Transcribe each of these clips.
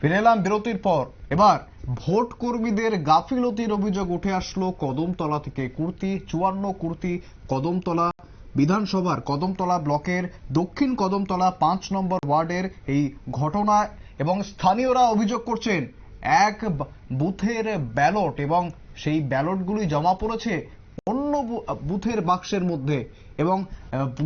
ফিরে এলাম বিরতির পর। এবার ভোট কর্মীদের গাফিলতির অভিযোগ উঠে আসলো কদমতলা থেকে। কুর্তি, চুয়ান্ন কুর্তি, কদমতলা বিধানসভার কদমতলা ব্লকের দক্ষিণ কদমতলা পাঁচ নম্বর ওয়ার্ডের এই ঘটনা এবং স্থানীয়রা অভিযোগ করছেন, এক বুথের ব্যালট এবং সেই ব্যালটগুলি জমা পড়েছে অন্য বুথের বাক্সের মধ্যে। এবং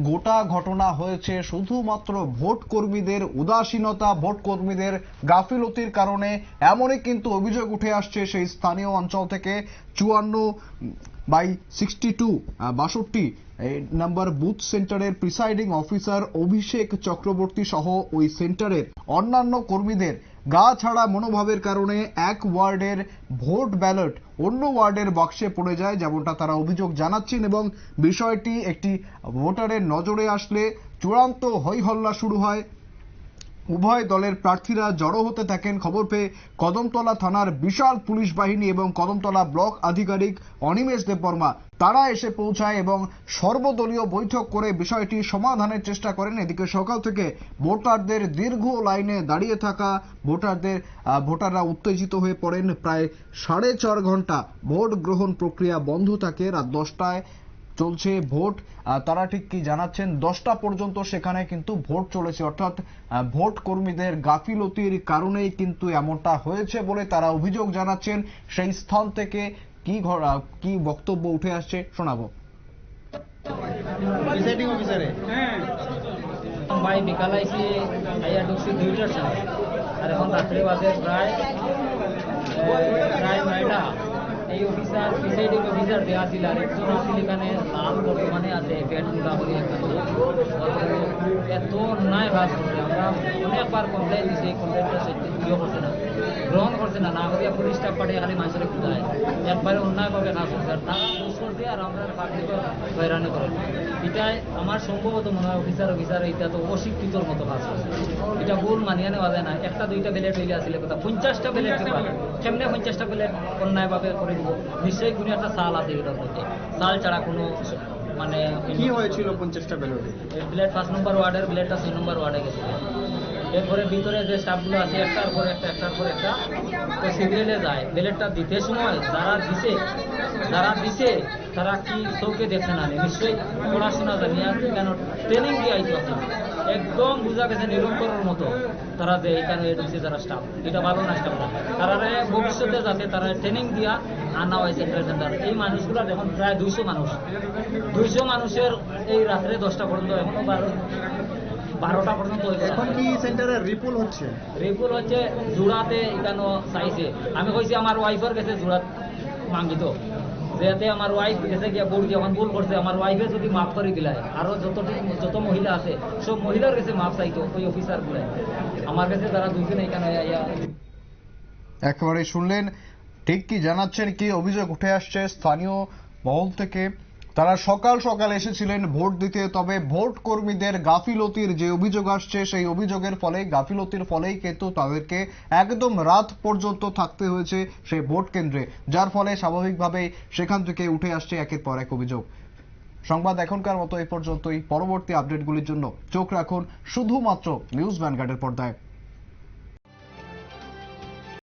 গোটা ঘটনা হয়েছে শুধুমাত্র ভোট কর্মীদের উদাসীনতা, ভোট কর্মীদের গাফিলতির কারণে। এমনই কিন্তু অভিযোগ উঠে আসছে সেই স্থানীয় অঞ্চল থেকে। চুয়ান্ন বাই সিক্সটি টু বাষট্টি নাম্বার বুথ সেন্টারের প্রিসাইডিং অফিসার অভিষেক চক্রবর্তী সহ ওই সেন্টারের অন্যান্য কর্মীদের গা ছাড়া মনোভাবের কারণে এক ওয়ার্ডের ভোট ব্যালট অন্য ওয়ার্ডের বাক্সে পড়ে যায়, যেমনটা তারা অভিযোগ জানাচ্ছেন এবং বিষয়টি একটি ভোটারের নজরে আসলে চূড়ান্ত হইহল্লা শুরু হয়। উভয় দলের প্রার্থীরা জড়ো হতে থাকেন। খবর পেয়ে কদমতলা থানার বিশাল পুলিশ বাহিনী এবং কদমতলা ব্লক আধিকারিক অনিমেষ দেববর্মা তারা এসে পৌঁছায় এবং সর্বদলীয় বৈঠক করে বিষয়টি সমাধানের চেষ্টা করেন। এদিকে সকাল থেকে ভোটারদের দীর্ঘ লাইনে দাঁড়িয়ে থাকা ভোটারদের ভোটাররা উত্তেজিত হয়ে পড়েন। প্রায় সাড়ে চার ঘণ্টা ভোট গ্রহণ প্রক্রিয়া বন্ধ থাকে। রাত দশটায় চলছে ভোট। তারা ঠিক কি জানাচ্ছেন? দশটা পর্যন্ত সেখানে কিন্তু ভোট চলেছে। অর্থাৎ ভোট কর্মীদের গাফিলতির কারণেই কিন্তু এমনটা হয়েছে বলে তারা অভিযোগ জানাচ্ছেন। সেই স্থান থেকে কি কি বক্তব্য উঠে আসছে শোনাবো। প্রিসাইডিং অফিসারে ভাই বিকাল আইসি আইয়া ঢুকছি দুইটার সময়। আর এখন রাত্রে বাজে প্রায় প্রায় নয়টা। এই অফিসার প্রিসাইডিং অফিসার দেওয়া ছিল আর একজন আসছিল এখানে লাল বর্তমানে আছে পেটগুলা করি এখানে এত অন্যায় ভাস করছে আমরা অনেকবার কমপ্লেন দিছি এই কমপ্লেনটা ইয়ে করছে না করছে না না করিয়া পুলিশ স্টাফ পাঠিয়ে খালি মানুষের খুঁজায় একবারে অন্যায়ভাবে কাজ করছে আর তারা দোষ করছে আর আমরা পাবলিক হয়রানি করে এটাই আমার সম্ভবত মনে হয় অফিসার অফিসার এটা তো অশিক্ষিতর মতো কাজ করছে। এটা ভুল মানিয়ে নেওয়া যায় না। একটা দুইটা ব্যালেট হইলে আসলে কথা পঞ্চাশটা ব্যালেট। কেমনে পঞ্চাশটা ব্যালেট অন্যায়ভাবে করে দিব? নিশ্চয়ই কোনো একটা সাল আছে এটার মধ্যে। সাল ছাড়া কোনো মানে কি হয়েছিল পঞ্চাশটা ব্যালটে? ব্লেড পাঁচ নম্বর ওয়ার্ডের ব্লেডটা ছয় নম্বর ওয়ার্ডে গেছে। এরপরে ভিতরে যে স্টাফগুলো আছে, একটার পর একটা, একটার পর একটা, তো সিরিয়ালে যায়। ব্লেডটা দিতে সময় যারা দিছে যারা দিছে, তারা কি চৌকে দেখছে না? নিশ্চয়ই পড়াশোনা জানি জানিয়া কেন ট্রেনিং দিয়ে আইতো আছে। একদম বোঝা গেছে নিরন্তরের মতো তারা যে এখানে ঢুকছে যারা স্টাফ এটা ভালো না স্টাফরা তারা ভবিষ্যতে যাতে তারা ট্রেনিং দিয়া আনা হয়েছে প্রেজেন্টার এই মানুষগুলো এখন প্রায় দুইশো মানুষ। দুইশো মানুষের এই রাত্রে দশটা পর্যন্ত এখনও বারো বারোটা পর্যন্ত এখন কি সেন্টারে রিপুল হচ্ছে? রিপুল হচ্ছে জোড়াতে এখানো চাইছে। আমি কইছি আমার ওয়াইফের কাছে জোড়া মাঙ্গিত যেতে আমার ওয়াইফ গেছে গিয়া বোর্ড যখন ভুল করছে আমার ওয়াইফে যদি মাফ করে দিলাই আরও যত যত মহিলা আছে সব মহিলার কাছে মাফ চাইতো ওই অফিসারগুলো আমার কাছে তারা দুজন এখানে আইয়া একেবারে শুনলেন ঠিক কি জানাচ্ছেন কি অভিযোগ উঠে আসছে স্থানীয় মহল থেকে? তারা সকাল সকাল এসেছিলেন ভোট দিতে, তবে ভোট কর্মীদের গাফিলতির যে অভিযোগ আসছে, সেই অভিযোগের ফলে, গাফিলতির ফলেই কিন্তু তাদেরকে একদম রাত পর্যন্ত থাকতে হয়েছে সেই ভোট কেন্দ্রে, যার ফলে স্বাভাবিকভাবেই সেখান থেকে উঠে আসছে একের পর এক অভিযোগ। সংবাদ এখনকার মতো এই পর্যন্তই। পরবর্তী আপডেটগুলির জন্য চোখ রাখুন শুধুমাত্র নিউজ ভ্যানগার্ডের পর্দায়।